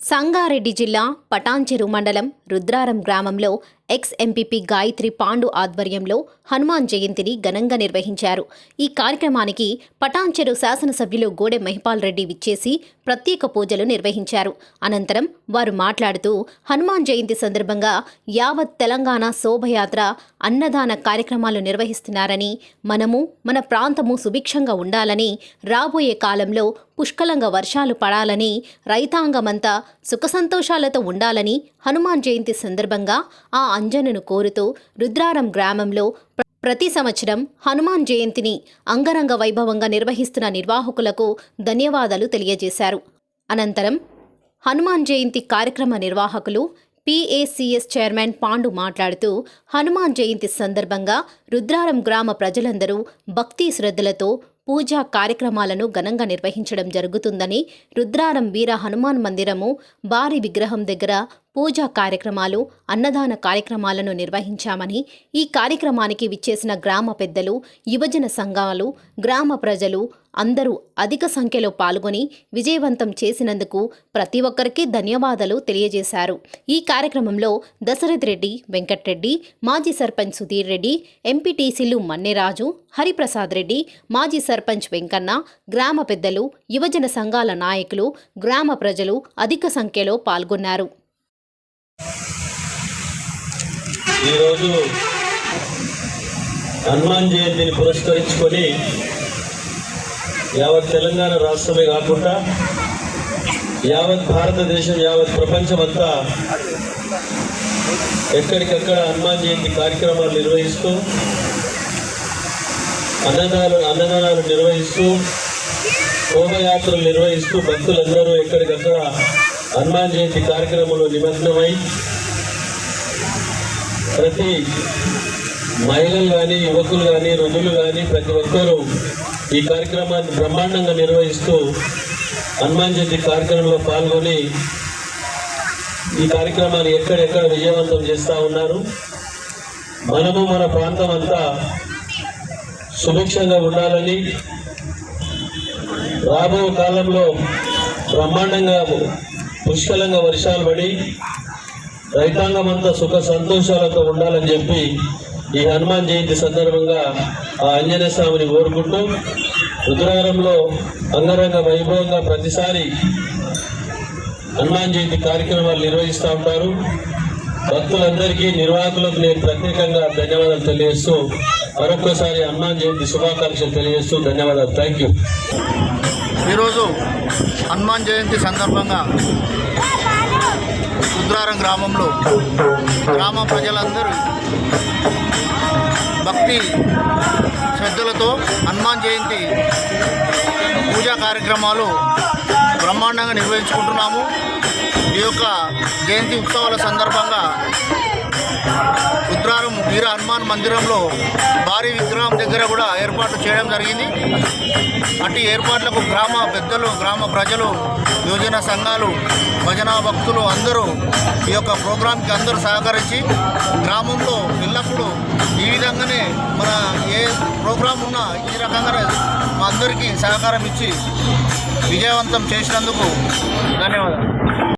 సంగారెడ్డి జిల్లా పటాన్చెరు మండలం రుద్రారం గ్రామంలో ఎక్స్ ఎంపీపీ గాయత్రి పాండు ఆధ్వర్యంలో హనుమాన్ జయంతిని ఘనంగా నిర్వహించారు. ఈ కార్యక్రమానికి పటాన్చెరు శాసనసభ్యులు గోడె మహిపాల్ రెడ్డి విచ్చేసి ప్రత్యేక పూజలు నిర్వహించారు. అనంతరం వారు మాట్లాడుతూ హనుమాన్ జయంతి సందర్భంగా యావత్ తెలంగాణ శోభయాత్ర అన్నదాన కార్యక్రమాలు నిర్వహిస్తున్నారని మనము మన ప్రాంతము సుభిక్షంగా ఉండాలని రాబోయే కాలంలో పుష్కలంగా వర్షాలు పడాలని రైతాంగమంతా సుఖ సంతోషాలతో ఉండాలని హనుమాన్ జయంతి సందర్భంగా ఆ అంజనను కోరుతూ రుద్రారం గ్రామంలో ప్రతి సంవత్సరం హనుమాన్ జయంతిని అంగరంగ వైభవంగా నిర్వహిస్తున్న నిర్వాహకులకు ధన్యవాదాలు తెలియజేశారు. అనంతరం హనుమాన్ జయంతి కార్యక్రమ నిర్వాహకులు పిఏసిఎస్ చైర్మన్ పాండు మాట్లాడుతూ హనుమాన్ జయంతి సందర్భంగా రుద్రారం గ్రామ ప్రజలందరూ భక్తి శ్రద్ధలతో పూజా కార్యక్రమాలను ఘనంగా నిర్వహించడం జరుగుతుందని రుద్రారం వీర హనుమాన్ మందిరము భారీ విగ్రహం దగ్గర పూజా కార్యక్రమాలు అన్నదాన కార్యక్రమాలను నిర్వహించామని ఈ కార్యక్రమానికి విచ్చేసిన గ్రామ పెద్దలు యువజన సంఘాలు గ్రామ ప్రజలు అందరూ అధిక సంఖ్యలో పాల్గొని విజయవంతం చేసినందుకు ప్రతి ఒక్కరికి ధన్యవాదాలు తెలియజేశారు. ఈ కార్యక్రమంలో దశరథ్ రెడ్డి వెంకట్రెడ్డి మాజీ సర్పంచ్ సుధీర్ రెడ్డి ఎంపీటీసీలు మన్నెరాజు హరిప్రసాద్ రెడ్డి మాజీ సర్పంచ్ వెంకన్న గ్రామ పెద్దలు యువజన సంఘాల నాయకులు గ్రామ ప్రజలు అధిక సంఖ్యలో పాల్గొన్నారు. ఈరోజు హనుమాన్ జయంతిని పురస్కరించుకొని యావత్ తెలంగాణ రాష్ట్రమే కాకుండా యావత్ భారతదేశం యావత్ ప్రపంచమంతా ఎక్కడికక్కడ హనుమాన్ జయంతి కార్యక్రమాలు నిర్వహిస్తూ అన్నదానాలు అన్నదానాలు నిర్వహిస్తూ శోభయాత్రలు నిర్వహిస్తూ భక్తులందరూ ఎక్కడికక్కడ హనుమాన్ జయంతి కార్యక్రమంలో నిమగ్నమై ప్రతి మహిళలు కానీ యువకులు కానీ రుజులు కానీ ప్రతి ఒక్కరూ ఈ కార్యక్రమాన్ని బ్రహ్మాండంగా నిర్వహిస్తూ హనుమాన్ జయంతి కార్యక్రమంలో పాల్గొని ఈ కార్యక్రమాన్ని ఎక్కడెక్కడ విజయవంతం చేస్తూ ఉన్నారు. మనము మన ప్రాంతం అంతా సుభిక్షంగా ఉండాలని రాబో కాలంలో బ్రహ్మాండంగా పుష్కలంగా వర్షాలు పడి రైతాంగం అంతా సుఖ సంతోషాలతో ఉండాలని చెప్పి ఈ హనుమాన్ జయంతి సందర్భంగా ఆ ఆంజనేయ స్వామిని కోరుకుంటూ రుద్రవరంలో అంగరంగ వైభవంగా ప్రతిసారి హనుమాన్ జయంతి కార్యక్రమాలు నిర్వహిస్తూ ఉంటారు. భక్తులందరికీ నిర్వాహకులకు నేను ప్రత్యేకంగా ధన్యవాదాలు తెలియజేస్తూ మరొకసారి హనుమాన్ జయంతి శుభాకాంక్షలు తెలియజేస్తూ ధన్యవాదాలు. Thank you. ఈరోజు హనుమాన్ జయంతి సందర్భంగా రుద్రారం గ్రామంలో గ్రామ ప్రజలందరూ భక్తి శ్రద్ధలతో హనుమాన్ జయంతి పూజా కార్యక్రమాలు బ్రహ్మాండంగా నిర్వహించుకుంటున్నాము. ఈ యొక్క జయంతి ఉత్సవాల సందర్భంగా వీర హనుమాన్ మందిరంలో భారీ విగ్రహం దగ్గర కూడా ఏర్పాట్లు చేయడం జరిగింది. అట్టి ఏర్పాట్లకు గ్రామ పెద్దలు గ్రామ ప్రజలు యోజన సంఘాలు భజన భక్తులు అందరూ ఈ యొక్క ప్రోగ్రాంకి అందరూ సహకరించి గ్రామంలో ఎల్లప్పుడూ ఈ విధంగానే మన ఏ ప్రోగ్రాం ఉన్నా ఈ రకంగానే మా అందరికీ సహకారం ఇచ్చి విజయవంతం చేసినందుకు ధన్యవాదాలు.